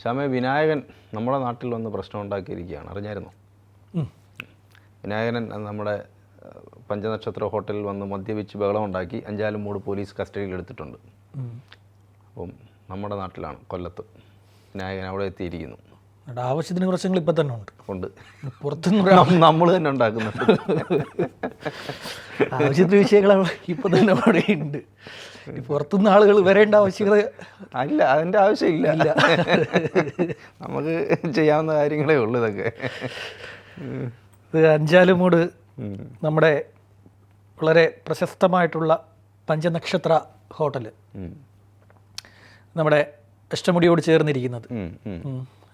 ശ്യാമേ വിനായകൻ നമ്മുടെ നാട്ടിൽ വന്ന് പ്രശ്നം ഉണ്ടാക്കിയിരിക്കുകയാണ്. അറിഞ്ഞായിരുന്നു? വിനായകൻ നമ്മുടെ പഞ്ചനക്ഷത്ര ഹോട്ടലിൽ വന്ന് മദ്യപിച്ച് ബഹളം ഉണ്ടാക്കി അഞ്ചാലും മൂട് പോലീസ് കസ്റ്റഡിയിൽ എടുത്തിട്ടുണ്ട്. അപ്പം നമ്മുടെ നാട്ടിലാണ് കൊല്ലത്ത് വിനായകൻ അവിടെ എത്തിയിരിക്കുന്നു. എടാ, ആവശ്യത്തിന് പ്രശ്നങ്ങൾ ഇപ്പം തന്നെ ഉണ്ട്. ഉണ്ട്. പുറത്തുനിന്ന് നമ്മൾ തന്നെ ഉണ്ടാക്കുന്നുണ്ട്. ആവശ്യത്തിന് വിഷയങ്ങൾ ഇപ്പം തന്നെ അവിടെ ഉണ്ട്. പുറത്തുനിന്ന് ആളുകൾ വരേണ്ട ആവശ്യകത അല്ല അതിന്റെ ആവശ്യമില്ല. നമുക്ക് ചെയ്യാവുന്ന കാര്യങ്ങളേ ഉള്ളൂ ഇതൊക്കെ. ഇത് അഞ്ചാലുമൂട് മൂട് നമ്മുടെ വളരെ പ്രശസ്തമായിട്ടുള്ള പഞ്ചനക്ഷത്ര ഹോട്ടൽ നമ്മുടെ അഷ്ടമുടിയോട് ചേർന്നിരിക്കുന്നത്.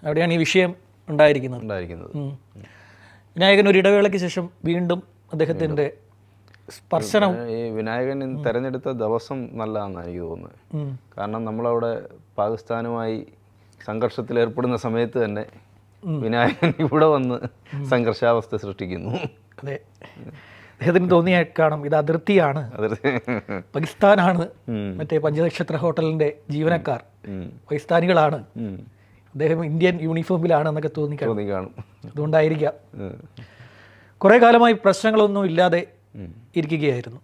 അവിടെയാണ് ഈ വിഷയം ഉണ്ടായിരിക്കുന്നത്. ഉണ്ടായിരിക്കുന്നത്. വിനായകൻ ഒരു ഇടവേളയ്ക്ക് ശേഷം വീണ്ടും അദ്ദേഹത്തിന്റെ സ്പർശനം ഈ വിനായകൻ തിരഞ്ഞെടുത്ത ദിവസം നല്ലതാണെന്ന് എനിക്ക് തോന്നുന്നത്. കാരണം നമ്മളവിടെ പാകിസ്ഥാനുമായി സംഘർഷത്തിൽ ഏർപ്പെടുന്ന സമയത്ത് തന്നെ വിനായകൻ ഇവിടെ വന്ന് സംഘർഷാവസ്ഥ സൃഷ്ടിക്കുന്നു. അതെ. അദ്ദേഹത്തിന് തോന്നിയ കാണും ഇത് അതിർത്തിയാണ്. പാകിസ്ഥാനാണ്. മറ്റേ പഞ്ചനക്ഷത്ര ഹോട്ടലിന്റെ ജീവനക്കാർ. പാകിസ്ഥാനികളാണ്. അദ്ദേഹം ഇന്ത്യൻ യൂണിഫോമിലാണ് എന്നൊക്കെ തോന്നിക്കാണും. തോന്നി കാണും അതുകൊണ്ടായിരിക്കാം. കുറേ കാലമായി പ്രശ്നങ്ങളൊന്നും ഇല്ലാതെ ഇരിക്കുകയായിരുന്നു.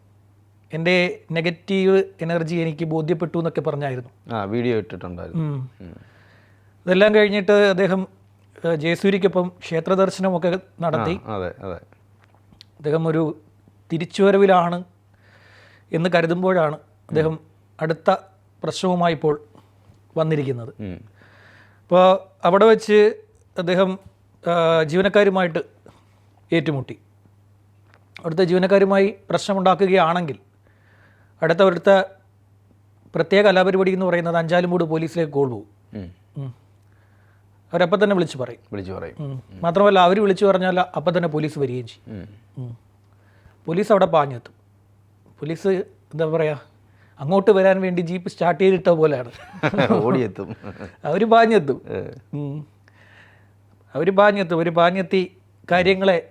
എന്റെ നെഗറ്റീവ് എനർജി എനിക്ക് ബോധ്യപ്പെട്ടു എന്നൊക്കെ പറഞ്ഞായിരുന്നു. ആ വീഡിയോ ഇട്ടിട്ടുണ്ടായിരുന്നു. ഇതെല്ലാം കഴിഞ്ഞിട്ട് അദ്ദേഹം ജയസൂരിക്കൊപ്പം ജയസൂര്യക്കൊപ്പം ക്ഷേത്ര ദർശനമൊക്കെ നടത്തി. അതെ അതെ. അദ്ദേഹം ഒരു തിരിച്ചുവരവിലാണ് എന്ന് കരുതുമ്പോഴാണ് അദ്ദേഹം അടുത്ത പ്രശ്നവുമായി ഇപ്പോൾ വന്നിരിക്കുന്നത്. അപ്പോൾ അവിടെ വെച്ച് അദ്ദേഹം ജീവനക്കാരുമായിട്ട് ഏറ്റുമുട്ടി. അവിടുത്തെ ജീവനക്കാരുമായി പ്രശ്നമുണ്ടാക്കുകയാണെങ്കിൽ അടുത്ത അവിടുത്തെ പ്രത്യേക കലാപരിപാടി എന്ന് പറയുന്നത് അഞ്ചാലുമൂട് പോലീസിലേക്ക് കോൾ പോകും. അവരപ്പം തന്നെ വിളിച്ചു പറയും. വിളിച്ചു പറയും. മാത്രമല്ല അവർ വിളിച്ചു പറഞ്ഞാൽ അപ്പം തന്നെ പോലീസ് വരികയും ചെയ്യും. പോലീസ് അവിടെ പാഞ്ഞെത്തും. പോലീസ് എന്താ പറയുക അങ്ങോട്ട് വരാൻ വേണ്ടി ജീപ്പ് സ്റ്റാർട്ട് ചെയ്തിട്ട പോലെയാണ്. ഓടിയെത്തും. അവർ പാഞ്ഞെത്തും. അവർ പാഞ്ഞെത്തും. അവർ പാഞ്ഞെത്തി കാര്യങ്ങളെ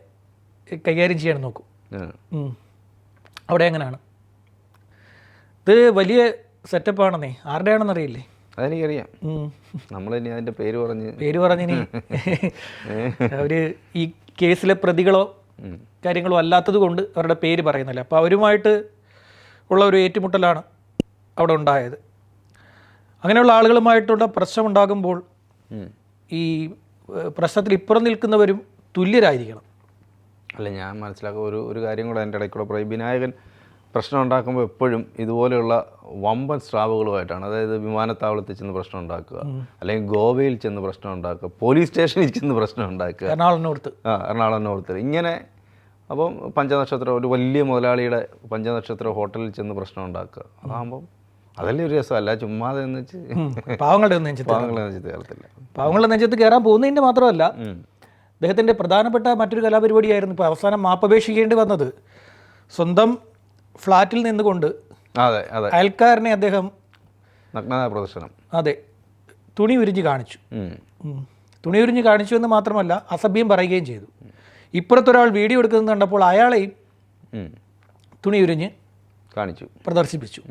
കൈകാര്യം ചെയ്യാൻ നോക്കും. അവിടെ എങ്ങനെയാണ്? ഇത് വലിയ സെറ്റപ്പാണെന്നേ. ആരുടെയാണെന്ന് അറിയില്ലേ? അതെനിക്കറിയാം. നമ്മൾ ഇനി അതിന്റെ പേര് പറഞ്ഞ്. പേര് പറഞ്ഞിനി. അവർ ഈ കേസിലെ പ്രതികളോ കാര്യങ്ങളോ അല്ലാത്തത് കൊണ്ട് അവരുടെ പേര് പറയുന്നില്ല. അപ്പോൾ അവരുമായിട്ട് ഉള്ള ഒരു ഏറ്റുമുട്ടലാണ് അവിടെ ഉണ്ടായത്. അങ്ങനെയുള്ള ആളുകളുമായിട്ടുള്ള പ്രശ്നമുണ്ടാകുമ്പോൾ. ഈ പ്രശ്നത്തിൽ ഇപ്പുറം നിൽക്കുന്നവരും തുല്യരായിരിക്കണം. അല്ല ഞാൻ മനസ്സിലാക്കുക ഒരു ഒരു കാര്യം കൂടെ എന്റെ ഇടയ്ക്കൂടെ പറയും. വിനായകൻ പ്രശ്നം ഉണ്ടാക്കുമ്പോൾ എപ്പോഴും ഇതുപോലെയുള്ള വമ്പൻ സ്രാവുകളുമായിട്ടാണ് അതായത് വിമാനത്താവളത്തിൽ ചെന്ന് പ്രശ്നം ഉണ്ടാക്കുക അല്ലെങ്കിൽ ഗോവയിൽ ചെന്ന് പ്രശ്നം ഉണ്ടാക്കുക പോലീസ് സ്റ്റേഷനിൽ ചെന്ന് പ്രശ്നം ഉണ്ടാക്കുക. എറണാകുളത്തിനോർത്ത് ആ എറണാകുളം നോർത്തിൽ ഇങ്ങനെ അപ്പം പഞ്ചനക്ഷത്രം ഒരു വലിയ മുതലാളിയുടെ പഞ്ചനക്ഷത്ര ഹോട്ടലിൽ ചെന്ന് പ്രശ്നം ഉണ്ടാക്കുക. അതാകുമ്പം അതല്ലേ ഒരു രസം. അല്ല ചുമ്മാതെ എന്ന് വെച്ച് പാവങ്ങളുടെ നെഞ്ചത്ത് പാവങ്ങളുടെ കയറാൻ പോകുന്നതിന്റെ മാത്രമല്ല. അദ്ദേഹത്തിന്റെ പ്രധാനപ്പെട്ട മറ്റൊരു കലാപരിപാടിയായിരുന്നു ഇപ്പോൾ അവസാനം മാപ്പപേക്ഷിക്കേണ്ടി വന്നത്. സ്വന്തം ഫ്ലാറ്റിൽ നിന്നുകൊണ്ട് അതെ അതെ. അയൽക്കാരനെ അദ്ദേഹം നഗ്നതാ പ്രദർശനം. അതെ തുണി ഉരിഞ്ഞ് കാണിച്ചു. തുണി ഉരിഞ്ഞ് കാണിച്ചു എന്ന് മാത്രമല്ല അസഭ്യം പറയുകയും ചെയ്തു. ഇപ്പുറത്തൊരാൾ വീഡിയോ എടുക്കുന്നത് കണ്ടപ്പോൾ അയാളെയും ഉം. തുണി ഉരിഞ്ഞ് കാണിച്ചു. പ്രദർശിപ്പിച്ചു.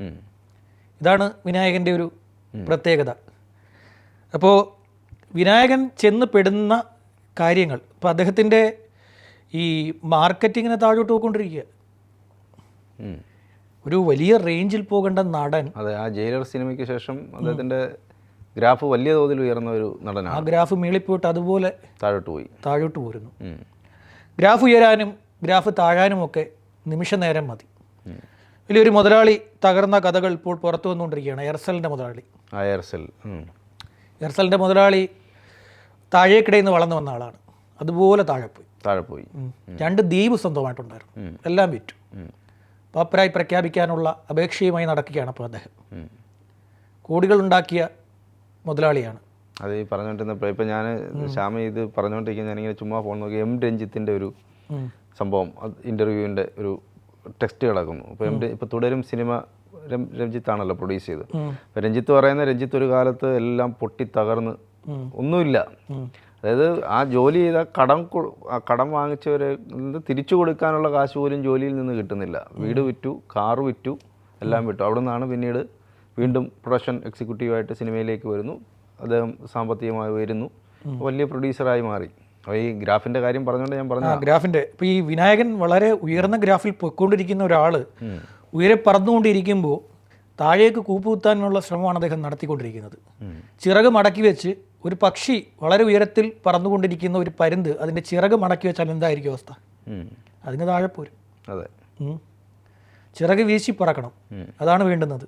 ഇതാണ് വിനായകന്റെ ഒരു പ്രത്യേകത. അപ്പോൾ വിനായകൻ ചെന്ന് പെടുന്ന കാര്യങ്ങൾ ഇപ്പോൾ അദ്ദേഹത്തിന്റെ ഈ മാർക്കറ്റിങ്ങിനെ താഴോട്ട് പോയിക്കൊണ്ടിരിക്കുക. ഒരു വലിയ റേഞ്ചിൽ പോകേണ്ട നടൻ. അതെ ആ ജയിലർ സിനിമയ്ക്ക് ശേഷം അദ്ദേഹത്തിന്റെ ഗ്രാഫ് വലിയ തോതിൽ ഉയർന്ന ഒരു നടനാണ്. ആ ഗ്രാഫ് മേളിപ്പോയിട്ട് അതുപോലെ താഴോട്ട് പോയി. താഴോട്ട് പോരുന്നു. ഗ്രാഫ് ഉയരാനും ഗ്രാഫ് താഴാനുമൊക്കെ നിമിഷ നേരം മതി. വലിയൊരു മുതലാളി തകർന്ന കഥകൾ ഇപ്പോൾ പുറത്തു വന്നുകൊണ്ടിരിക്കുകയാണ്. എയർസെലിന്റെ മുതലാളി. എയർസെൽ. എയർസെലിന്റെ മുതലാളി താഴേക്കിടയിൽ നിന്ന് വളർന്നു വന്ന ആളാണ്. അതുപോലെ താഴെ പോയി താഴെ പോയി രണ്ട് ദ്വീപ് സ്വന്തമായിട്ടുണ്ടായിരുന്നു. എല്ലാം വിറ്റു. പാപ്പരായി പ്രഖ്യാപിക്കാനുള്ള അപേക്ഷയുമായി നടക്കുകയാണ് അപ്പോൾ അദ്ദേഹം. കോടികളുണ്ടാക്കിയ മുതലാളിയാണ്. അത് ഈ പറഞ്ഞുകൊണ്ടിരുന്നപ്പോൾ ഇപ്പം ഞാൻ ശ്യാമ ഇത് പറഞ്ഞുകൊണ്ടിരിക്കുന്ന ഞാനിങ്ങനെ ചുമ്മാ ഫോൺ നോക്കി. എം രഞ്ജിത്തിന്റെ ഒരു. സംഭവം ഇന്റർവ്യൂവിന്റെ ഒരു ടെക്സ്റ്റ് കിടക്കുന്നു. അപ്പോൾ എം ഇപ്പം തുടരും സിനിമ രഞ്ജിത്താണല്ലോ പ്രൊഡ്യൂസ് ചെയ്ത് അപ്പം രഞ്ജിത്ത് പറയുന്ന രഞ്ജിത്ത് ഒരു കാലത്ത് എല്ലാം പൊട്ടി തകർന്ന് ഒന്നുമില്ല. അതായത് ആ ജോലി ചെയ്ത കടം ആ കടം വാങ്ങിച്ചവരെ തിരിച്ചു കൊടുക്കാനുള്ള കാശ് പോലും ജോലിയിൽ നിന്ന് കിട്ടുന്നില്ല. വീട് വിറ്റു കാറ് വിറ്റു എല്ലാം വിട്ടു. അവിടെ നിന്നാണ് പിന്നീട് വീണ്ടും പ്രൊഡക്ഷൻ എക്സിക്യൂട്ടീവായിട്ട് സിനിമയിലേക്ക് വരുന്നു. അദ്ദേഹം സാമ്പത്തികമായി ഉയരുന്നു. വലിയ പ്രൊഡ്യൂസറായി മാറി. അപ്പോൾ ഈ ഗ്രാഫിന്റെ കാര്യം പറഞ്ഞുകൊണ്ട് ഞാൻ പറഞ്ഞു ഗ്രാഫിന്റെ ഇപ്പോൾ ഈ വിനായകൻ വളരെ ഉയർന്ന ഗ്രാഫിൽ പൊയ്ക്കൊണ്ടിരിക്കുന്ന ഒരാൾ ഉയരെ പറന്നുകൊണ്ടിരിക്കുമ്പോൾ താഴേക്ക് കൂപ്പുകുത്താനുള്ള ശ്രമമാണ് അദ്ദേഹം നടത്തിക്കൊണ്ടിരിക്കുന്നത്. ചിറക് മടക്കി വെച്ച് ഒരു പക്ഷി വളരെ ഉയരത്തിൽ പറന്നുകൊണ്ടിരിക്കുന്ന ഒരു പരുന്ത് അതിന്റെ ചിറക് മടക്കി വെച്ചാൽ എന്തായിരിക്കും അവസ്ഥ. അതിന് താഴെ പോരും. അതെ. ചിറക് വീശി പറക്കണം. അതാണ് വേണ്ടുന്നത്.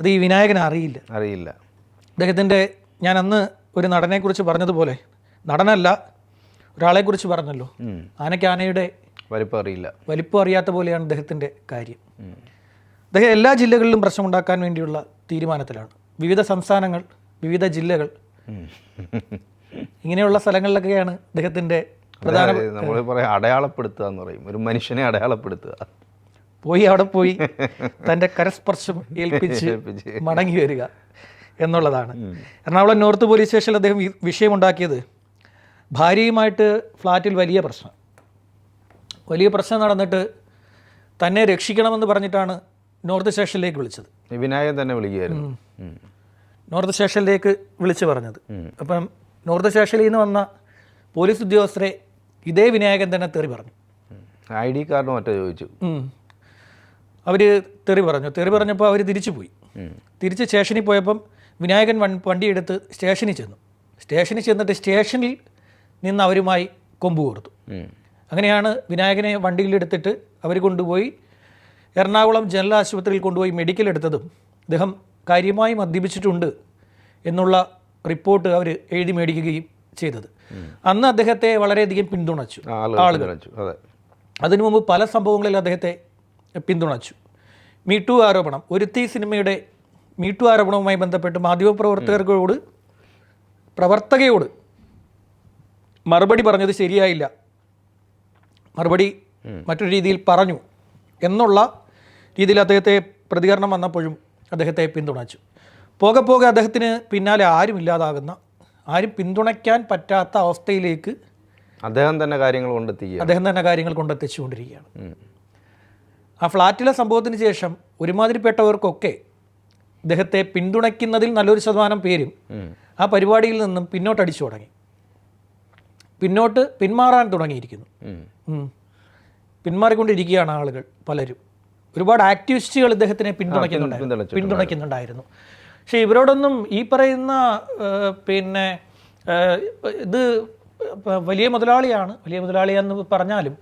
അത് ഈ വിനായകൻ അറിയില്ല. അറിയില്ല. അദ്ദേഹത്തിന്റെ ഞാൻ അന്ന് ഒരു നടനെക്കുറിച്ച് പറഞ്ഞതുപോലെ നടനല്ല ഒരാളെക്കുറിച്ച് പറഞ്ഞല്ലോ. ആനയ്ക്ക് ആനയുടെ വലിപ്പം അറിയില്ല. വലിപ്പം അറിയാത്ത പോലെയാണ് അദ്ദേഹത്തിന്റെ കാര്യം. അദ്ദേഹം എല്ലാ ജില്ലകളിലും പ്രശ്നമുണ്ടാക്കാൻ വേണ്ടിയുള്ള തീരുമാനത്തിലാണ്. വിവിധ സംസ്ഥാനങ്ങൾ വിവിധ ജില്ലകൾ. ഇങ്ങനെയുള്ള സ്ഥലങ്ങളിലൊക്കെയാണ് അദ്ദേഹത്തിന്റെ പ്രധാന നമ്മൾ പറയാം അടയാളപ്പെടുത്തുക എന്ന് പറയും. ഒരു മനുഷ്യനെ അടയാളപ്പെടുത്തുക. പോയി അവിടെ പോയി തന്റെ കരസ്പർശം ഏൽപ്പിച്ച്. മടങ്ങി വരിക. എന്നുള്ളതാണ്. എറണാകുളം നോർത്ത് പോലീസ് സ്റ്റേഷനിൽ അദ്ദേഹം വിഷയമുണ്ടാക്കിയത് ഭാര്യയുമായിട്ട് ഫ്ലാറ്റിൽ വലിയ പ്രശ്നം. വലിയ പ്രശ്നം നടന്നിട്ട് തന്നെ രക്ഷിക്കണമെന്ന് പറഞ്ഞിട്ടാണ് നോർത്ത് സ്റ്റേഷനിലേക്ക് വിളിച്ചത്. വിനായകൻ തന്നെ വിളിക്കുകയായിരുന്നു. നോർത്ത് സ്റ്റേഷനിലേക്ക് വിളിച്ചു പറഞ്ഞത്. അപ്പം നോർത്ത് സ്റ്റേഷനിൽ നിന്ന് വന്ന പോലീസ് ഉദ്യോഗസ്ഥരെ ഇതേ വിനായകൻ തന്നെ തെറി പറഞ്ഞു. ഐ ഡി കാർഡ് മറ്റോ ചോദിച്ചു. അവർ തെറി പറഞ്ഞു. തെറി പറഞ്ഞപ്പോൾ അവർ തിരിച്ചു പോയി. തിരിച്ച് സ്റ്റേഷനിൽ പോയപ്പം വിനായകൻ വൺ വണ്ടിയെടുത്ത് സ്റ്റേഷനിൽ ചെന്നു. സ്റ്റേഷനിൽ ചെന്നിട്ട് സ്റ്റേഷനിൽ നിന്ന് അവരുമായി കൊമ്പ് കൊടുത്തു അങ്ങനെയാണ് വിനായകനെ വണ്ടിയിലെടുത്തിട്ട് അവർ കൊണ്ടുപോയി എറണാകുളം ജനറൽ ആശുപത്രിയിൽ കൊണ്ടുപോയി മെഡിക്കൽ എടുത്തതും അദ്ദേഹം കാര്യമായി മദ്യപിച്ചിട്ടുണ്ട് എന്നുള്ള റിപ്പോർട്ട് അവർ എഴുതി മേടിക്കുകയും ചെയ്തത്. അന്ന് അദ്ദേഹത്തെ വളരെയധികം പിന്തുണച്ചു. ആളുകൾ. അതിനു മുമ്പ് പല സംഭവങ്ങളിൽ അദ്ദേഹത്തെ പിന്തുണച്ചു. മീ ടു ആരോപണം. ഒരുത്തി സിനിമയുടെ മീട്ടു ആരോപണവുമായി ബന്ധപ്പെട്ട് മാധ്യമപ്രവർത്തകരോട് പ്രവർത്തകയോട് മറുപടി പറഞ്ഞത് ശരിയായില്ല. മറുപടി മറ്റൊരു രീതിയിൽ പറഞ്ഞു എന്നുള്ള രീതിയിൽ അദ്ദേഹത്തെ പ്രതികരണം വന്നപ്പോഴും അദ്ദേഹത്തെ പിന്തുണച്ചു. പോകെ പോകെ അദ്ദേഹത്തിന് പിന്നാലെ ആരും ഇല്ലാതാകുന്ന ആരും പിന്തുണയ്ക്കാൻ പറ്റാത്ത അവസ്ഥയിലേക്ക് അദ്ദേഹം തന്നെ കാര്യങ്ങൾ കൊണ്ടെത്തിക്കുക അദ്ദേഹം തന്നെ കാര്യങ്ങൾ കൊണ്ടെത്തിച്ചുകൊണ്ടിരിക്കുകയാണ്. ആ ഫ്ലാറ്റിലെ സംഭവത്തിന് ശേഷം ഒരുമാതിരിപ്പെട്ടവർക്കൊക്കെ ഇദ്ദേഹത്തെ പിന്തുണയ്ക്കുന്നതിൽ നല്ലൊരു ശതമാനം പേരും ആ പരിപാടിയിൽ നിന്നും പിന്നോട്ട് പിന്നോട്ടടിച്ചു തുടങ്ങി. പിന്നോട്ട് പിന്മാറാൻ തുടങ്ങിയിരിക്കുന്നു. പിന്മാറിക്കൊണ്ടിരിക്കുകയാണ് ആളുകൾ പലരും. ഒരുപാട് ആക്ടിവിസ്റ്റുകൾ ഇദ്ദേഹത്തിനെ പിന്തുണയ്ക്കുന്നുണ്ടായിരുന്നു. പിന്തുണയ്ക്കുന്നുണ്ടായിരുന്നു. പക്ഷേ ഇവരോടൊന്നും ഈ പറയുന്ന പിന്നെ ഇത് വലിയ മുതലാളിയാണ്. വലിയ മുതലാളിയാണെന്ന് പറഞ്ഞാലും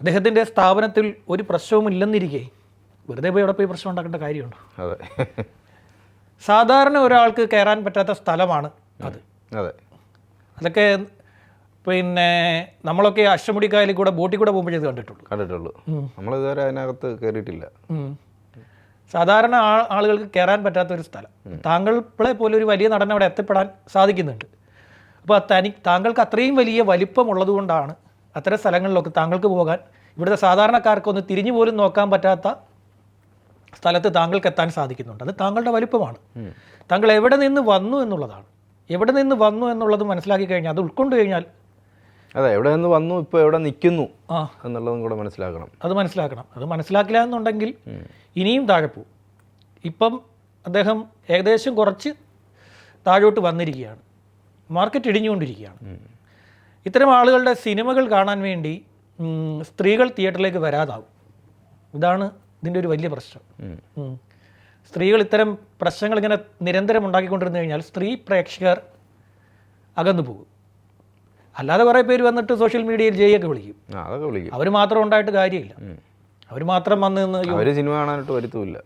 അദ്ദേഹത്തിന്റെ സ്ഥാപനത്തിൽ ഒരു പ്രശ്നവും ഇല്ലെന്നിരിക്കെ വെറുതെ പോയി അവിടെ പോയി പ്രശ്നം ഉണ്ടാക്കേണ്ട കാര്യമുണ്ടോ? അതെ. സാധാരണ ഒരാൾക്ക് കയറാൻ പറ്റാത്ത സ്ഥലമാണ് അത്. അതെ. അതൊക്കെ പിന്നെ നമ്മളൊക്കെ അഷ്ടമുടിക്കായലിൽ കൂടെ ബോട്ടിൽ കൂടെ പോകുമ്പോഴേ ഇത് കണ്ടിട്ടുള്ളൂ. കണ്ടിട്ടുള്ളൂ. നമ്മൾ ഇതുവരെ അതിനകത്ത് കയറിയിട്ടില്ല. സാധാരണ ആളുകൾക്ക് കയറാൻ പറ്റാത്ത ഒരു സ്ഥലം. താങ്കളെ പോലെ ഒരു വലിയ നടൻ അവിടെ എത്തിപ്പെടാൻ സാധിക്കുന്നുണ്ട്. അപ്പോൾ തനി താങ്കൾക്ക് അത്രയും വലിയ വലിപ്പം ഉള്ളതുകൊണ്ടാണ് അത്തരം സ്ഥലങ്ങളിലൊക്കെ താങ്കൾക്ക് പോകാൻ ഇവിടുത്തെ സാധാരണക്കാർക്കൊന്ന് തിരിഞ്ഞു പോലും നോക്കാൻ പറ്റാത്ത സ്ഥലത്ത് താങ്കൾക്ക് എത്താൻ സാധിക്കുന്നുണ്ട്. അത് താങ്കളുടെ വലുപ്പമാണ്. താങ്കൾ എവിടെ നിന്ന് വന്നു എന്നുള്ളതാണ്. എവിടെ നിന്ന് വന്നു എന്നുള്ളത് മനസ്സിലാക്കി കഴിഞ്ഞാൽ അത് ഉൾക്കൊണ്ട് കഴിഞ്ഞാൽ അതെ എവിടെ നിന്ന് വന്നു ഇപ്പോൾ എവിടെ നിൽക്കുന്നു ആ. എന്നുള്ളതും കൂടെ മനസ്സിലാക്കണം. അത് മനസ്സിലാക്കണം. അത് മനസ്സിലാക്കില്ല എന്നുണ്ടെങ്കിൽ ഇനിയും താഴെ പോവും ഇപ്പം അദ്ദേഹം ഏകദേശം കുറച്ച് താഴോട്ട് വന്നിരിക്കുകയാണ്. മാർക്കറ്റ് ഇടിഞ്ഞുകൊണ്ടിരിക്കുകയാണ്. ഇത്തരം ആളുകളുടെ സിനിമകൾ കാണാൻ വേണ്ടി സ്ത്രീകൾ തിയേറ്ററിലേക്ക് വരാതാവും. ഇതാണ് ഇതിന്റെ ഒരു വലിയ പ്രശ്നം. സ്ത്രീകൾ ഇത്തരം പ്രശ്നങ്ങൾ ഇങ്ങനെ നിരന്തരം ഉണ്ടാക്കിക്കൊണ്ടിരുന്നു കഴിഞ്ഞാൽ സ്ത്രീ പ്രേക്ഷകർ അകന്നു പോകും. അല്ലാതെ കുറേ പേര് വന്നിട്ട് സോഷ്യൽ മീഡിയയിൽ ജയൊക്കെ വിളിക്കും. അതൊക്കെ വിളിക്കും. അവർ മാത്രം ഉണ്ടായിട്ട് കാര്യമില്ല. അവർ മാത്രം വന്ന് നിന്ന് അവർ സിനിമ കാണാനായിട്ട് വരുത്തുമില്ല.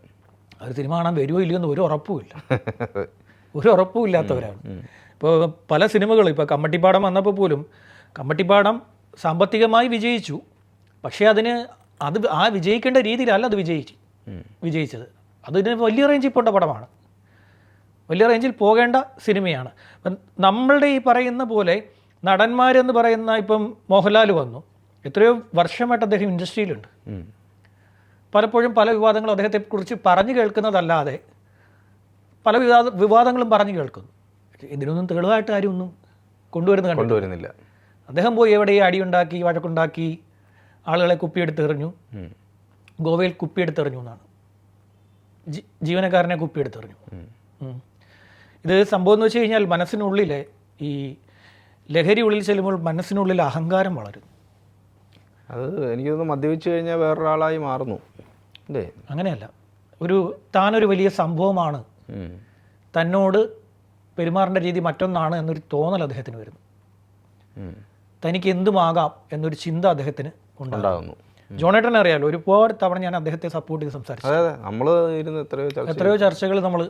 അവർ സിനിമ കാണാൻ വരുമോ ഇല്ലയോ എന്ന് ഒരു ഉറപ്പുമില്ല. ഒരു ഉറപ്പും ഇല്ലാത്തവരാണ് ഇപ്പോൾ പല സിനിമകളും ഇപ്പോൾ കമ്മട്ടിപ്പാടം വന്നപ്പോൾ പോലും കമ്മട്ടിപ്പാടം സാമ്പത്തികമായി വിജയിച്ചു. പക്ഷേ അതിന് അത് ആ വിജയിക്കേണ്ട രീതിയിലല്ല അത് വിജയിച്ചു വിജയിച്ചത്. അതിന് വലിയ റേഞ്ചിൽ പോകേണ്ട പടമാണ്. വലിയ റേഞ്ചിൽ പോകേണ്ട സിനിമയാണ്. അപ്പം നമ്മളുടെ ഈ പറയുന്ന പോലെ നടന്മാരെന്ന് പറയുന്ന ഇപ്പം മോഹൻലാൽ വന്നു. എത്രയോ വർഷമായിട്ട് അദ്ദേഹം ഇൻഡസ്ട്രിയിലുണ്ട്. പലപ്പോഴും പല വിവാദങ്ങളും അദ്ദേഹത്തെക്കുറിച്ച് പറഞ്ഞു കേൾക്കുന്നതല്ലാതെ പല വിവാദ വിവാദങ്ങളും പറഞ്ഞു കേൾക്കുന്നു. ഇതിനൊന്നും തെളിവായിട്ട് ആരും ഒന്നും കൊണ്ടുവരുന്ന കണ്ടുവരുന്നില്ല. കൊണ്ടുവരുന്നില്ല അദ്ദേഹം പോയി എവിടെ അടിയുണ്ടാക്കി വഴക്കുണ്ടാക്കി ആളുകളെ കുപ്പിയെടുത്തെറിഞ്ഞു. ഗോവയിൽ കുപ്പിയെടുത്തെറിഞ്ഞു എന്നാണ്. ജീവനക്കാരനെ കുപ്പിയെടുത്തെറിഞ്ഞു എറിഞ്ഞു. ഇത് സംഭവം എന്ന് വെച്ച് കഴിഞ്ഞാൽ മനസ്സിനുള്ളിലെ ഈ ലഹരി ഉള്ളിൽ ചെല്ലുമ്പോൾ മനസ്സിനുള്ളിൽ അഹങ്കാരം വളരും അത് എനിക്ക് തോന്നുന്നു മദ്യപിച്ച് കഴിഞ്ഞാൽ വേറൊരാളായി മാറുന്നു. അല്ലേ? അങ്ങനെയല്ല. ഒരു താനൊരു വലിയ സംഭവമാണ്. തന്നോട് പെരുമാറേണ്ട രീതി മറ്റൊന്നാണ് എന്നൊരു തോന്നൽ അദ്ദേഹത്തിന് വരുന്നു. തനിക്ക് എന്തുമാകാം എന്നൊരു ചിന്ത അദ്ദേഹത്തിന് ഉണ്ടാകുന്നു. ജോണേട്ടനെ അറിയാലോ ഒരുപാട് തവണ ഞാൻ അദ്ദേഹത്തെ സപ്പോർട്ട് ചെയ്ത് സംസാരിച്ചു. അതെ നമ്മൾ ഇരുന്ന് എത്രയോ എത്രയോ ചർച്ചകൾ നമ്മൾ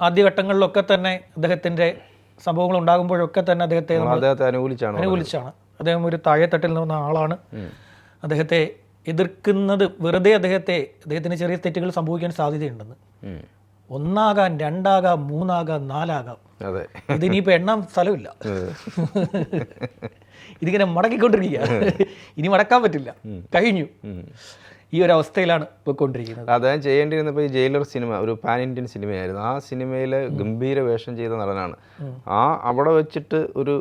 ആദ്യഘട്ടങ്ങളിലൊക്കെ തന്നെ അദ്ദേഹത്തിന്റെ സംഭവങ്ങൾ ഉണ്ടാകുമ്പോഴൊക്കെ തന്നെ അദ്ദേഹത്തെ അദ്ദേഹത്തെ അനുകൂലിച്ചാണ് അനുകൂലിച്ചാണ്. അദ്ദേഹം ഒരു താഴെത്തട്ടിൽ നിന്ന് ആളാണ്. അദ്ദേഹത്തെ എതിർക്കുന്നത് വെറുതെ അദ്ദേഹത്തെ അദ്ദേഹത്തിന് ചെറിയ തെറ്റുകൾ സംഭവിക്കാൻ സാധ്യതയുണ്ടെന്ന്. ഒന്നാകാം രണ്ടാകാം മൂന്നാകാം നാലാകാം. ഇതിനിപ്പോൾ എണ്ണാൻ സ്ഥലമില്ല. ഇതിങ്ങനെ മടക്കിക്കൊണ്ടിരിക്കുക. ഇനി മടക്കാൻ പറ്റില്ല. കഴിഞ്ഞു. ഈ ഒരു അവസ്ഥയിലാണ് പോയിക്കൊണ്ടിരിക്കുന്നത്. അദ്ദേഹം ചെയ്യേണ്ടിയിരുന്നപ്പോൾ ഈ ജയിലർ സിനിമ ഒരു പാൻ ഇന്ത്യൻ സിനിമയായിരുന്നു. ആ സിനിമയിൽ ഗംഭീര വേഷം ചെയ്ത നടനാണ്. ആ അവിടെ വെച്ചിട്ട് ഒരു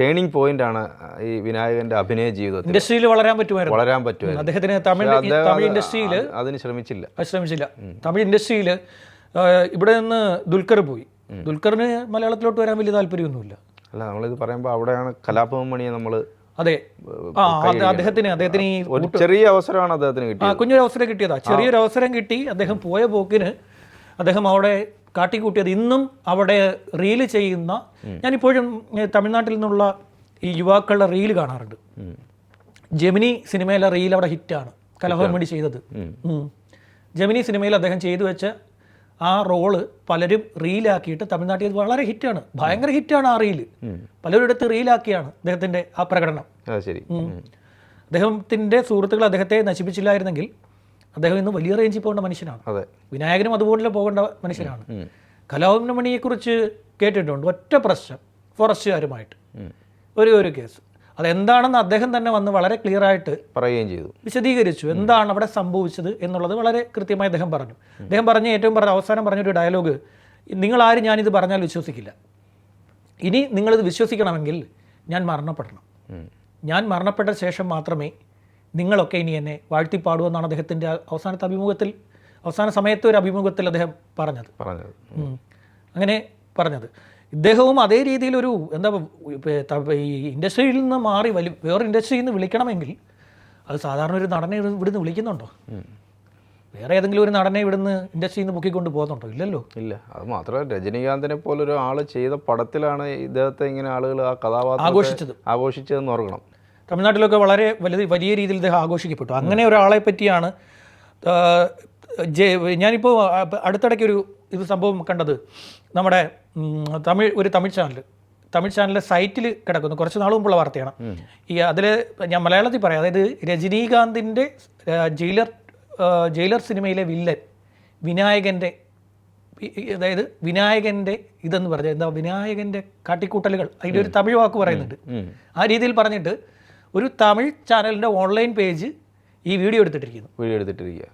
ടേണിംഗ് പോയിന്റ് ആണ് ഈ വിനായകന്റെ അഭിനയ ജീവിതത്തിൽ ഇൻഡസ്ട്രിയിൽ വളരാൻ പറ്റുമായിരുന്നു. വളരാൻ പറ്റുമായിരുന്നു. അദ്ദേഹത്തിന് തമിഴ് തമിഴ് ഇൻഡസ്ട്രിയിൽ അതിന് ശ്രമിച്ചില്ല. ശ്രമിച്ചില്ല തമിഴ് ഇൻഡസ്ട്രിയിൽ ഇവിടെ നിന്ന് ദുൽഖർ പോയി. ദുൽഖറിന് മലയാളത്തിലോട്ട് വരാൻ വലിയ താല്പര്യമൊന്നുമില്ല. അല്ല നമ്മളിത് പറയുമ്പോൾ അവിടെയാണ് കലാഭവൻ മണിയെ നമ്മൾ അതെ. ആ അത് അദ്ദേഹത്തിന് അദ്ദേഹത്തിന് ഈ ഒരു ചെറിയ അവസരമാണ് അദ്ദേഹത്തിന് കിട്ടിയത്. കുഞ്ഞൊരു അവസരം കിട്ടിയതാ. ചെറിയൊരു അവസരം കിട്ടി. അദ്ദേഹം പോയ പോക്കിന് അദ്ദേഹം അവിടെ കാട്ടിക്കൂട്ടിയത്. ഇന്നും അവിടെ റീൽ ചെയ്യുന്ന ഞാനിപ്പോഴും തമിഴ്നാട്ടിൽ നിന്നുള്ള ഈ യുവാക്കളുടെ റീൽ കാണാറുണ്ട്. ജെമിനി സിനിമയിലെ റീൽ അവിടെ ഹിറ്റാണ്. കലഹം വേണ്ടി ചെയ്തത്. ജെമിനി സിനിമയിൽ അദ്ദേഹം ചെയ്തു വെച്ച ആ റോൾ പലരും റീലാക്കിയിട്ട് തമിഴ്നാട്ടിൽ വളരെ ഹിറ്റാണ്. ഭയങ്കര ഹിറ്റാണ് ആ റീൽ. പലരും എടുത്ത് റീലാക്കിയാണ് അദ്ദേഹത്തിന്റെ ആ പ്രകടനം. അദ്ദേഹത്തിന്റെ ശരി. അദ്ദേഹത്തിന്റെ സുഹൃത്തുക്കൾ അദ്ദേഹത്തെ നശിപ്പിച്ചില്ലായിരുന്നെങ്കിൽ അദ്ദേഹം ഇന്ന് വലിയ റേഞ്ചിൽ പോകേണ്ട മനുഷ്യനാണ്. വിനായകനും അതുപോലെ പോകേണ്ട മനുഷ്യനാണ്. കലാഭവൻമണിയെക്കുറിച്ച് കേട്ടിട്ടുണ്ട്. ഒറ്റ പ്രശ്നം. ഫോറസ്റ്റുകാരുമായിട്ട്. ഒരു ഒരു കേസ് അതെന്താണെന്ന് അദ്ദേഹം തന്നെ വന്ന് വളരെ ക്ലിയർ ആയിട്ട് പറയുകയും ചെയ്തു. വിശദീകരിച്ചു. എന്താണ് അവിടെ സംഭവിച്ചത് എന്നുള്ളത് വളരെ കൃത്യമായി അദ്ദേഹം പറഞ്ഞു. അദ്ദേഹം പറഞ്ഞ ഏറ്റവും പറഞ്ഞ അവസാനം പറഞ്ഞൊരു ഡയലോഗ് നിങ്ങളാരും ഞാനിത് പറഞ്ഞാൽ വിശ്വസിക്കില്ല. ഇനി നിങ്ങളിത് വിശ്വസിക്കണമെങ്കിൽ ഞാൻ മരണപ്പെടണം. ഞാൻ മരണപ്പെട്ട ശേഷം മാത്രമേ നിങ്ങളൊക്കെ ഇനി എന്നെ വാഴ്ത്തിപ്പാടുമെന്നാണ് അദ്ദേഹത്തിന്റെ അവസാനത്തെ അഭിമുഖത്തിൽ അവസാന സമയത്തെ ഒരു അഭിമുഖത്തിൽ അദ്ദേഹം പറഞ്ഞത്. പറഞ്ഞത്. അങ്ങനെ പറഞ്ഞത്. ഇദ്ദേഹവും അതേ രീതിയിലൊരു എന്താ ഇപ്പൊ ത- ഈ ഇൻഡസ്ട്രിയിൽ നിന്ന് മാറി വലിയ വേറെ ഇൻഡസ്ട്രിയിൽ നിന്ന് വിളിക്കണമെങ്കിൽ അത് സാധാരണ ഒരു നടനെ ഇവിടുന്ന് വിളിക്കുന്നുണ്ടോ? വേറെ ഏതെങ്കിലും ഒരു നടനെ ഇവിടുന്ന് ഇൻഡസ്ട്രിയിൽ നിന്ന് പൊക്കിക്കൊണ്ട് പോകുന്നുണ്ടോ? ഇല്ലല്ലോ. ഇല്ല. അത് മാത്രമല്ല രജനീകാന്തിനെ പോലൊരു ആൾ ചെയ്ത പടത്തിലാണ് ഇദ്ദേഹത്തെ ഇങ്ങനെ ആളുകൾ ആ കഥാപാത്രം ആഘോഷിച്ചത്. ആഘോഷിച്ചതെന്ന് ഓർക്കണം. തമിഴ്നാട്ടിലൊക്കെ വളരെ വലിയ വലിയ രീതിയിൽ ഇദ്ദേഹം ആഘോഷിക്കപ്പെട്ടു. അങ്ങനെ ഒരാളെ പറ്റിയാണ് ജെ- ഞാനിപ്പോൾ അടുത്തിടയ്ക്ക് ഒരു ഇത് സംഭവം കണ്ടത് നമ്മുടെ തമിഴ് ഒരു തമിഴ് ചാനൽ തമിഴ് ചാനലിലെ സൈറ്റിൽ കിടക്കുന്നു. കുറച്ച് നാൾ മുമ്പുള്ള വാർത്തയാണ്. ഈ അതിൽ ഞാൻ മലയാളത്തിൽ പറയാം. അതായത് രജനീകാന്തിന്റെ ജയിലർ ജയിലർ സിനിമയിലെ വില്ലൻ വിനായകന്റെ അതായത് വിനായകന്റെ ഇതെന്ന് പറഞ്ഞത് എന്താ വിനായകന്റെ കാട്ടിക്കൂട്ടലുകൾ. അതിന്റെ ഒരു തമിഴ് വാക്ക് പറയുന്നുണ്ട്. ആ രീതിയിൽ പറഞ്ഞിട്ട് ഒരു തമിഴ് ചാനലിന്റെ ഓൺലൈൻ പേജ് ഈ വീഡിയോ എടുത്തിട്ടിരിക്കുന്നു. വീഡിയോ എടുത്തിട്ടിരിക്കുക.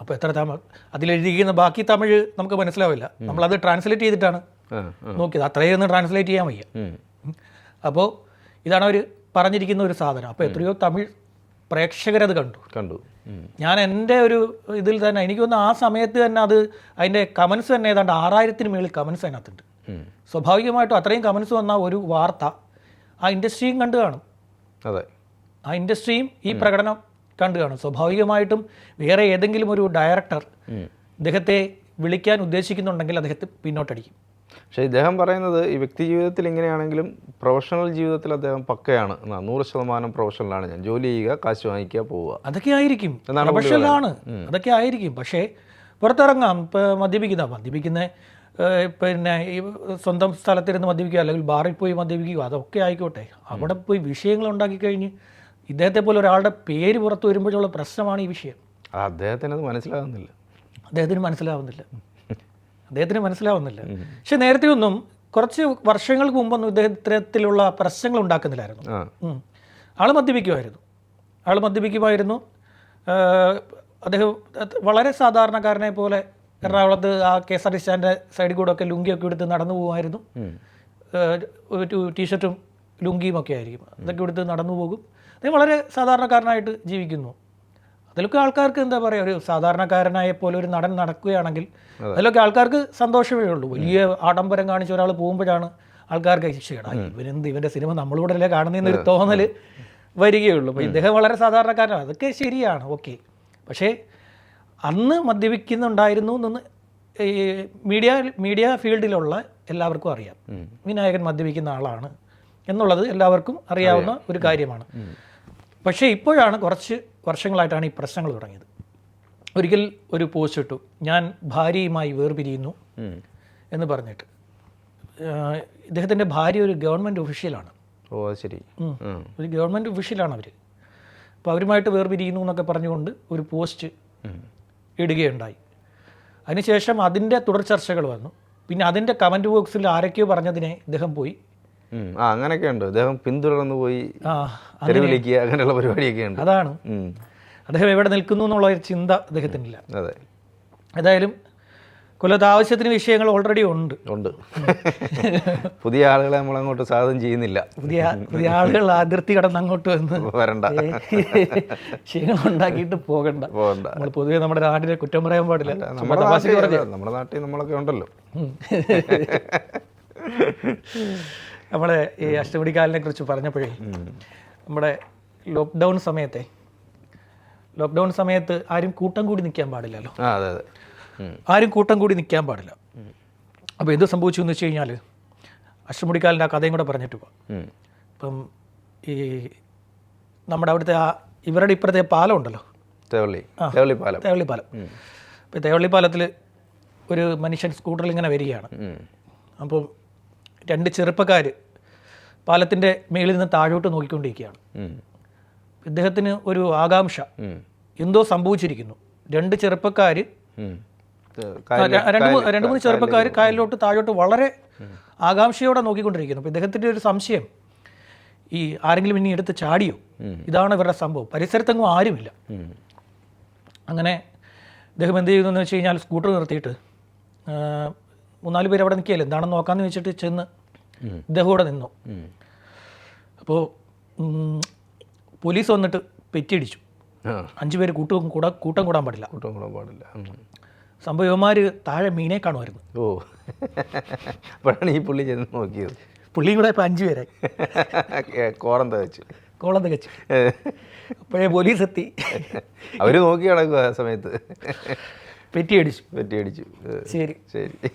അപ്പോൾ എത്ര തമിഴ് അതിലെഴുതിയിരിക്കുന്ന ബാക്കി തമിഴ് നമുക്ക് മനസ്സിലാവില്ല. നമ്മളത് ട്രാൻസ്ലേറ്റ് ചെയ്തിട്ടാണ്. നോക്കിയത്. അത്രയൊന്നും ട്രാൻസ്ലേറ്റ് ചെയ്യാൻ വയ്യ. അപ്പോൾ ഇതാണ് അവർ പറഞ്ഞിരിക്കുന്ന ഒരു സാധനം. അപ്പോൾ എത്രയോ തമിഴ് പ്രേക്ഷകരത് കണ്ടു. കണ്ടു. ഞാൻ എന്റെ ഒരു ഇതിൽ തന്നെ എനിക്ക് തോന്നുന്നു ആ സമയത്ത് തന്നെ അത് അതിന്റെ കമൻസ് തന്നെ ഏതാണ്ട് ആറായിരത്തിന് മേളിൽ കമൻസ് അതിനകത്തുണ്ട്. സ്വാഭാവികമായിട്ടും അത്രയും കമൻസ് വന്ന ഒരു വാർത്ത ആ ഇൻഡസ്ട്രിയും കണ്ടു കാണും. അതെ. ആ ഇൻഡസ്ട്രിയും ഈ പ്രകടനം കണ്ടു കാണും സ്വാഭാവികമായിട്ടും വേറെ ഏതെങ്കിലും ഒരു ഡയറക്ടർ ഇദ്ദേഹത്തെ വിളിക്കാൻ ഉദ്ദേശിക്കുന്നുണ്ടെങ്കിൽ അദ്ദേഹത്തെ പിന്നോട്ടടിക്കും. പക്ഷേ ഇദ്ദേഹം പറയുന്നത് ഈ വ്യക്തി ജീവിതത്തിൽ ഇങ്ങനെയാണെങ്കിലും പ്രൊഫഷണൽ ജീവിതത്തിൽ അദ്ദേഹം പക്കയാണ്. എന്നാ നൂറ് ശതമാനം പ്രൊഫഷണലാണ് ഞാൻ ജോലി ചെയ്യുക കാശ് വാങ്ങിക്കുക പോവുക. അതൊക്കെ ആയിരിക്കും. പ്രൊഫഷണലാണ് അതൊക്കെ ആയിരിക്കും. പക്ഷേ പുറത്തിറങ്ങാം. ഇപ്പോൾ മദ്യപിക്കുന്ന മദ്യപിക്കുന്ന പിന്നെ ഈ സ്വന്തം സ്ഥലത്തിരുന്ന് മദ്യപിക്കുക അല്ലെങ്കിൽ ബാറിൽ പോയി മദ്യപിക്കുക അതൊക്കെ ആയിക്കോട്ടെ. അവിടെ പോയി വിഷയങ്ങൾ ഉണ്ടാക്കി കഴിഞ്ഞ് ഇദ്ദേഹത്തെ പോലെ ഒരാളുടെ പേര് പുറത്തു വരുമ്പോഴുള്ള പ്രശ്നമാണ് ഈ വിഷയം. അദ്ദേഹത്തിന് അത് മനസ്സിലാകുന്നില്ല അദ്ദേഹത്തിന് മനസ്സിലാവുന്നില്ല. അദ്ദേഹത്തിന് മനസ്സിലാവുന്നില്ല. പക്ഷെ നേരത്തെ ഒന്നും കുറച്ച് വർഷങ്ങൾക്ക് മുമ്പൊന്നും ഇദ്ദേഹത്തിലുള്ള പ്രശ്നങ്ങൾ ഉണ്ടാക്കുന്നില്ലായിരുന്നു. ആൾ മദ്യപിക്കുമായിരുന്നു. ആൾ മദ്യപിക്കുമായിരുന്നു. അദ്ദേഹം വളരെ സാധാരണക്കാരനെ പോലെ എറണാകുളത്ത് ആ K S R T stand സൈഡിൽ കൂടെ ഒക്കെ ലുങ്കിയൊക്കെ എടുത്ത് നടന്നു പോകുമായിരുന്നു ഒരു ടീഷർട്ടും ലുങ്കിയും ഒക്കെ ആയിരിക്കും. അതൊക്കെ എടുത്ത് നടന്നു പോകും. അദ്ദേഹം വളരെ സാധാരണക്കാരനായിട്ട് ജീവിക്കുന്നു. അതിലൊക്കെ ആൾക്കാർക്ക് എന്താ പറയുക ഒരു സാധാരണക്കാരനായ പോലെ ഒരു നടൻ നടക്കുകയാണെങ്കിൽ അതിലൊക്കെ ആൾക്കാർക്ക് സന്തോഷമേ ഉള്ളൂ. വലിയ ആഡംബരം കാണിച്ച ഒരാൾ പോകുമ്പോഴാണ് ആൾക്കാർക്ക് ശരിടാ ഇവനെന്ത് ഇവന്റെ സിനിമ നമ്മളിവിടെ അല്ലേ കാണുന്നതെന്നൊരു തോന്നൽ വരികയുള്ളൂ. അപ്പോൾ ഇദ്ദേഹം വളരെ സാധാരണക്കാരനാണ്. അതൊക്കെ ശരിയാണ്. ഓക്കെ. പക്ഷേ അന്ന് മദ്യപിക്കുന്നുണ്ടായിരുന്നു എന്ന് ഈ മീഡിയ മീഡിയ ഫീൽഡിലുള്ള എല്ലാവർക്കും അറിയാം. വിനായകൻ മദ്യപിക്കുന്ന ആളാണ്. എന്നുള്ളത് എല്ലാവർക്കും അറിയാവുന്ന ഒരു കാര്യമാണ്. പക്ഷേ ഇപ്പോഴാണ് കുറച്ച് വർഷങ്ങളായിട്ടാണ് ഈ പ്രശ്നങ്ങൾ തുടങ്ങിയത്. ഒരിക്കൽ ഒരു പോസ്റ്റ് ഇട്ടു ഞാൻ ഭാര്യയുമായി വേർപിരിയുന്നു എന്ന് പറഞ്ഞിട്ട്. ഇദ്ദേഹത്തിന്റെ ഭാര്യ ഒരു ഗവൺമെന്റ് ഒഫീഷ്യലാണ്. ഓ ശരി. ഒരു ഗവൺമെന്റ് ഒഫീഷ്യലാണ് അവർ അപ്പോൾ അവരുമായിട്ട് വേർപിരിയുന്നു എന്നൊക്കെ പറഞ്ഞുകൊണ്ട് ഒരു പോസ്റ്റ് ഇടുകയുണ്ടായി. അതിനുശേഷം അതിന്റെ തുടർ ചർച്ചകൾ വന്നു. പിന്നെ അതിന്റെ കമന്റ് ബോക്സിൽ ആരൊക്കെയോ പറഞ്ഞതിനെ ഇദ്ദേഹം പോയി. ആ അങ്ങനെയൊക്കെ ഉണ്ട് അദ്ദേഹം പിന്തുടർന്ന് പോയി തെരുവിലേക്ക് അങ്ങനെയുള്ള പരിപാടിയൊക്കെ ഉണ്ട്. അതാണ്. അദ്ദേഹം എവിടെ നിൽക്കുന്നു എന്നുള്ള ഒരു ചിന്ത അദ്ദേഹത്തിനില്ല. അതെ. ഏതായാലും കൊല്ലത്ത് ആവശ്യത്തിന് വിഷയങ്ങൾ ഓൾറെഡി ഉണ്ട്. ഉണ്ട്. പുതിയ ആളുകളെ നമ്മൾ അങ്ങോട്ട് സാധനം ചെയ്യുന്നില്ല. പുതിയ പുതിയ ആളുകൾ അതിർത്തി കടന്ന് അങ്ങോട്ട് വന്ന് വരണ്ട. വിഷയങ്ങൾ ഉണ്ടാക്കിയിട്ട് പോകണ്ട. പോകണ്ട. നമ്മൾ പൊതുവെ നമ്മുടെ നാട്ടിലെ കുറ്റം പറയാൻ പാടില്ല. നമ്മുടെ നാട്ടിൽ നമ്മളൊക്കെ ഉണ്ടല്ലോ. നമ്മളെ ഈ അഷ്ടമുടിക്കാലിനെ കുറിച്ച് പറഞ്ഞപ്പോഴേ നമ്മുടെ ലോക്ക്ഡൗൺ സമയത്തെ ലോക്ക്ഡൗൺ സമയത്ത് ആരും കൂട്ടം കൂടി നിൽക്കാൻ പാടില്ലല്ലോ. ആരും കൂട്ടം കൂടി നിൽക്കാൻ പാടില്ല. അപ്പോൾ എന്ത് സംഭവിച്ചു എന്ന് വെച്ച് കഴിഞ്ഞാൽ അഷ്ടമുടിക്കാലിന്റെ ആ കഥയും കൂടെ പറഞ്ഞിട്ട് പോവാം. ഇപ്പം ഈ നമ്മുടെ അവിടുത്തെ ആ ഇവരുടെ ഇപ്പുറത്തെ പാലം ഉണ്ടല്ലോ. തേവള്ളി പാലം. ഇപ്പോൾ തേവള്ളി പാലത്തിൽ ഒരു മനുഷ്യൻ സ്കൂട്ടറിൽ ഇങ്ങനെ വരികയാണ്. ഉം. രണ്ട് ചെറുപ്പക്കാർ പാലത്തിന്റെ മേളിൽ നിന്ന് താഴോട്ട് നോക്കിക്കൊണ്ടിരിക്കുകയാണ്. ഇദ്ദേഹത്തിന് ഒരു ആകാംക്ഷ. എന്തോ സംഭവിച്ചിരിക്കുന്നു. രണ്ട് ചെറുപ്പക്കാർ രണ്ട് രണ്ട് മൂന്ന് ചെറുപ്പക്കാർ കായലിലോട്ട് താഴോട്ട് വളരെ ആകാംക്ഷയോടെ നോക്കിക്കൊണ്ടിരിക്കുന്നു. അപ്പോൾ ഇദ്ദേഹത്തിന്റെ ഒരു സംശയം ഈ ആരെങ്കിലും ഇനി എടുത്ത് ചാടിയോ? ഇതാണ് ഇവരുടെ സംഭവം. പരിസരത്തെങ്ങും ആരുമില്ല. അങ്ങനെ ഇദ്ദേഹം എന്ത് ചെയ്യുന്നു എന്ന് വെച്ച് കഴിഞ്ഞാൽ സ്കൂട്ടർ നിർത്തിയിട്ട് മൂന്നാൽ പേര് അവിടെ നിൽക്കുകയല്ലേ? എന്താണെന്ന് നോക്കാമെന്ന് വെച്ചിട്ട് ചെന്ന് ഇദ്ദേഹം ഇവിടെ നിന്നു. അപ്പോൾ പോലീസ് വന്നിട്ട് പെറ്റിയടിച്ചു അഞ്ചു പേര് കൂട്ടം കൂടാ കൂട്ടം കൂടാൻ പാടില്ല. കൂട്ടം കൂടാൻ പാടില്ല. സംഭവം ഇവന്മാർ താഴെ മീനെ കാണുമായിരുന്നു. ഓ. അപ്പോഴാണ് ഈ പുള്ളി ചെന്ന് നോക്കിയത്. പുള്ളിയും കൂടെ ഇപ്പം അഞ്ച് പേരായി. കോളം തികച്ചു. കോളം തികച്ചു. അപ്പോഴേ പോലീസ് എത്തി. അവർ നോക്കി കിടക്കുക ആ സമയത്ത്. പെറ്റിയടിച്ചു പെറ്റിയടിച്ചു ശരി. ശരി.